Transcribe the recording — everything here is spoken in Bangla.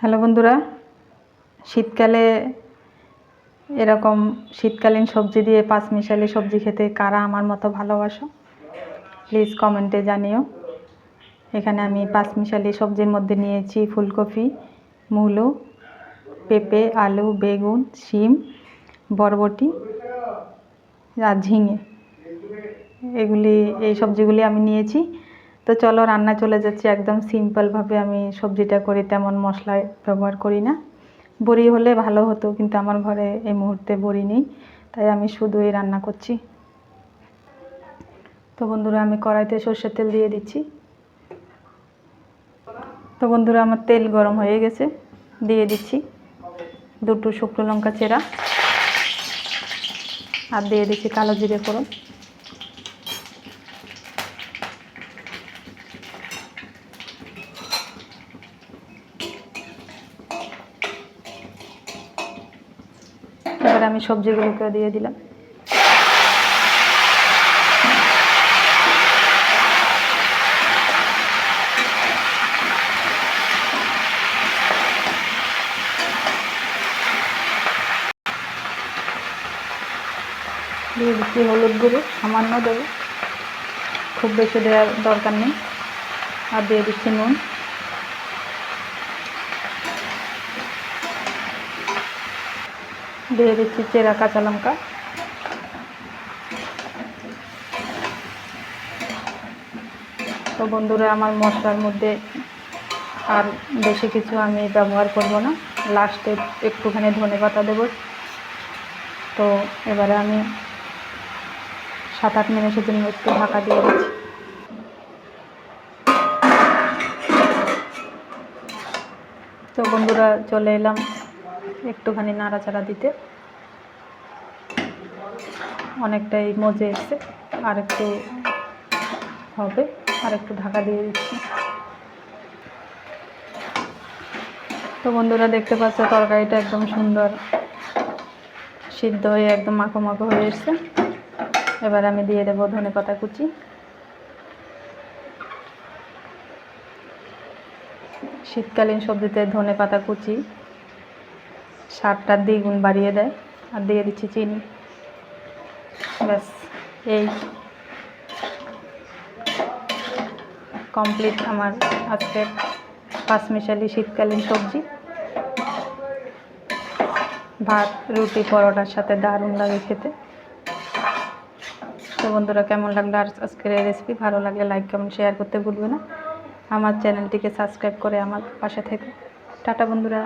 হ্যালো বন্ধুরা, শীতকালে এরকম শীতকালীন সবজি দিয়ে পাঁচমিশালি সবজি খেতে কারা আমার মতো ভালোবাসো? প্লিজ কমেন্টে জানিও। এখানে আমি পাঁচ মিশালি সবজির মধ্যে নিয়েছি ফুলকপি, মূলো, পেঁপে, আলু, বেগুন, শিম, বরবটি আর ঝিঙে। এগুলি, এই সবজিগুলি আমি নিয়েছি। তো চলো রান্না চলে যাচ্ছে। একদম সিম্পলভাবে আমি সবজিটা করি, তেমন মশলা ব্যবহার করি না। বড়ি হলে ভালো হতো, কিন্তু আমার ঘরে এই মুহূর্তে বড়ি নেই, তাই আমি শুধু এই রান্না করছি। তো বন্ধুরা, আমি কড়াইতে সর্ষের তেল দিয়ে দিচ্ছি। তো বন্ধুরা, আমার তেল গরম হয়ে গেছে, দিয়ে দিচ্ছি দুটো শুকনো লঙ্কা চেরা, আর দিয়ে দিচ্ছি কালো জিরে ফোড়ন। আমি সবজিগুলোকে দিয়ে দিলাম। দিয়ে হলুদ গুঁড়ো, সামান্য দেবো। খুব বেশি দেওয়ার দরকার নেই। আর দিয়ে দিচ্ছি নুন। দিয়ে দিচ্ছি চেরা কাঁচা লঙ্কা। তো বন্ধুরা, আমার মশলার মধ্যে আর বেশি কিছু আমি ব্যবহার করব না। লাস্টে একটুখানি ধনে পাতা দেবো। তো এবারে আমি সাত আট মিনিটের জন্য একটু ঢাকা দিয়ে দিচ্ছি। তো বন্ধুরা, চলে এলাম। একটুখানি নাড়াচাড়া দিতে। অনেকটাই মজে এসছে। আর একটু হবে আর একটু ঢাকা দিয়ে দিচ্ছি। তো বন্ধুরা দেখতে পাচ্ছ, তরকারিটা একদম সুন্দর সিদ্ধ হয়ে একদম মাখো মাখো হয়ে এসছে। এবার আমি দিয়ে দেবো ধনে পাতা কুচি। শীতকালীন সবজিতে ধনে পাতা কুচি। স্বাদটা দ্বিগুণ বাড়িয়ে দেয় আর দিয়ে দিচ্ছি চিনি। ব্যাস, এই কমপ্লিট আমার আজকের পাঁচমিশালি শীতকালীন সবজি। ভাত, রুটি, পরোটার সাথে দারুণ লাগে খেতে। তো বন্ধুরা, কেমন লাগল আর আজকের এই রেসিপি ভালো লাগলে লাইক কমেন্ট শেয়ার করতে ভুলবে না। আমার চ্যানেলটিকে সাবস্ক্রাইব করে আমার পাশে থেকে। টাটা বন্ধুরা।